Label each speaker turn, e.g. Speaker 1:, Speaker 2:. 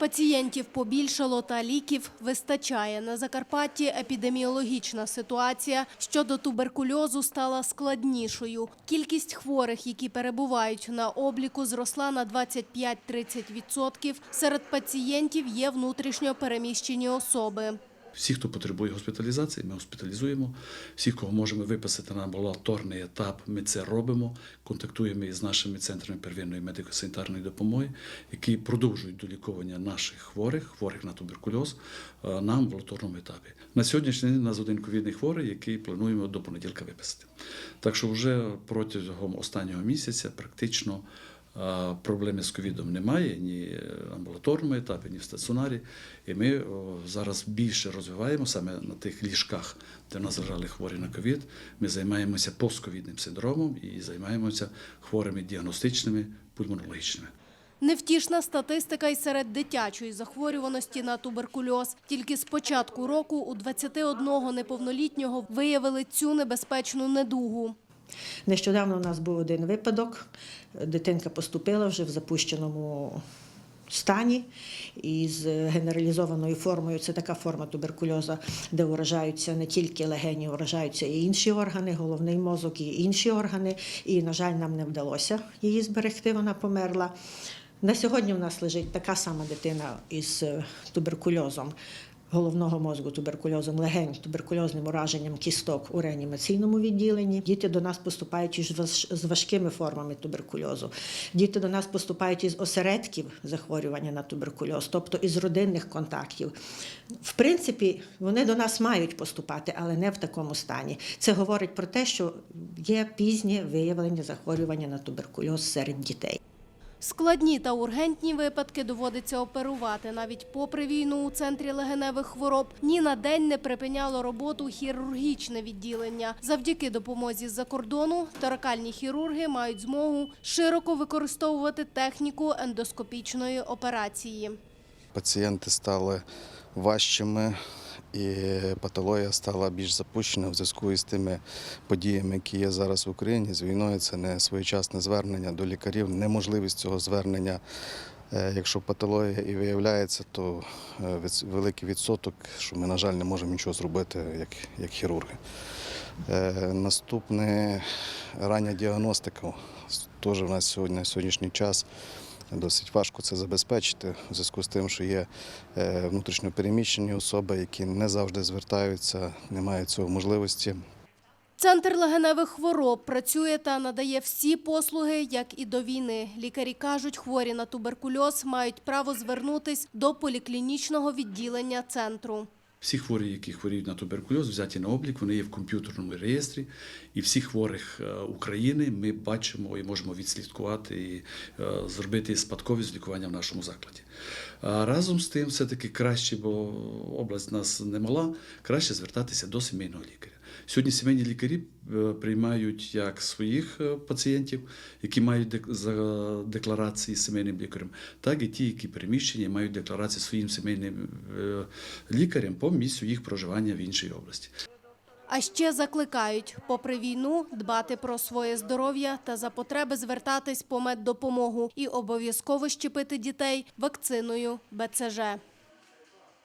Speaker 1: Пацієнтів побільшало та ліків вистачає. На Закарпатті епідеміологічна ситуація щодо туберкульозу стала складнішою. Кількість хворих, які перебувають на обліку, зросла на 25-30%. Серед пацієнтів є внутрішньо переміщені особи.
Speaker 2: Всі, хто потребує госпіталізації, ми госпіталізуємо. Всіх, кого можемо виписати на амбулаторний етап, ми це робимо. Контактуємо із нашими центрами первинної медико-санітарної допомоги, які продовжують долікування наших хворих, хворих на туберкульоз, е, на амбулаторному етапі. На сьогоднішній день у нас один ковідний хворий, який плануємо до понеділка виписати. Так що вже протягом останнього місяця практично Проблеми з ковідом немає ні в амбулаторному етапі, ні в стаціонарі. І ми зараз більше розвиваємо саме на тих ліжках, де в нас лежали хворі на ковід. Ми займаємося постковідним синдромом і займаємося хворими діагностичними, пульмонологічними.
Speaker 1: Невтішна статистика й серед дитячої захворюваності на туберкульоз. Тільки з початку року у 21 неповнолітнього виявили цю небезпечну недугу.
Speaker 3: Нещодавно у нас був один випадок. Дитинка поступила вже в запущеному стані із генералізованою формою. Це така форма туберкульозу, де уражаються не тільки легені, уражаються і інші органи, головний мозок, і інші органи. І, на жаль, нам не вдалося її зберегти, вона померла. На сьогодні у нас лежить така сама дитина із туберкульозом головного мозку, туберкульозом легень, туберкульозним ураженням кісток у реанімаційному відділенні. Діти до нас поступають із з важкими формами туберкульозу. Діти до нас поступають із осередків захворювання на туберкульоз, тобто із родинних контактів. В принципі, вони до нас мають поступати, але не в такому стані. Це говорить про те, що є пізнє виявлення захворювання на туберкульоз серед дітей.
Speaker 1: Складні та ургентні випадки доводиться оперувати. Навіть попри війну у центрі легеневих хвороб ні на день не припиняло роботу хірургічне відділення. Завдяки допомозі з-за кордону торакальні хірурги мають змогу широко використовувати техніку ендоскопічної операції.
Speaker 4: Пацієнти стали важчими, і патологія стала більш запущена в зв'язку із тими подіями, які є зараз в Україні. З війною це не своєчасне звернення до лікарів, неможливість цього звернення. Е, Якщо патологія і виявляється, то е, великий відсоток, що ми, на жаль, не можемо нічого зробити як, як хірурги. Е, Наступне рання діагностика. Теж в нас сьогодні на сьогоднішній час досить важко це забезпечити у зв'язку з тим, що є е, внутрішньо переміщені особи, які не завжди звертаються, не мають цього можливості.
Speaker 1: Центр легеневих хвороб працює та надає всі послуги, як і до війни. Лікарі кажуть, хворі на туберкульоз мають право звернутись до поліклінічного відділення центру.
Speaker 2: Всі хворі, які хворіють на туберкульоз, взяті на облік, вони є в комп'ютерному реєстрі. І всіх хворих е, України ми бачимо і можемо відслідкувати і е, зробити спадковість лікування в нашому закладі. Разом з тим, все-таки краще, бо область нас нас немала, краще звертатися до сімейного лікаря. Сьогодні сімейні лікарі е, приймають як своїх е, пацієнтів, які мають дек- декларації з сімейним лікарем, так і ті, які переміщені, мають декларації своїм сімейним е, лікарем по місцю їх проживання в іншій області.
Speaker 1: А ще закликають, попри війну, дбати про своє здоров'я та за потреби звертатись по меддопомогу і обов'язково щепити дітей вакциною БЦЖ.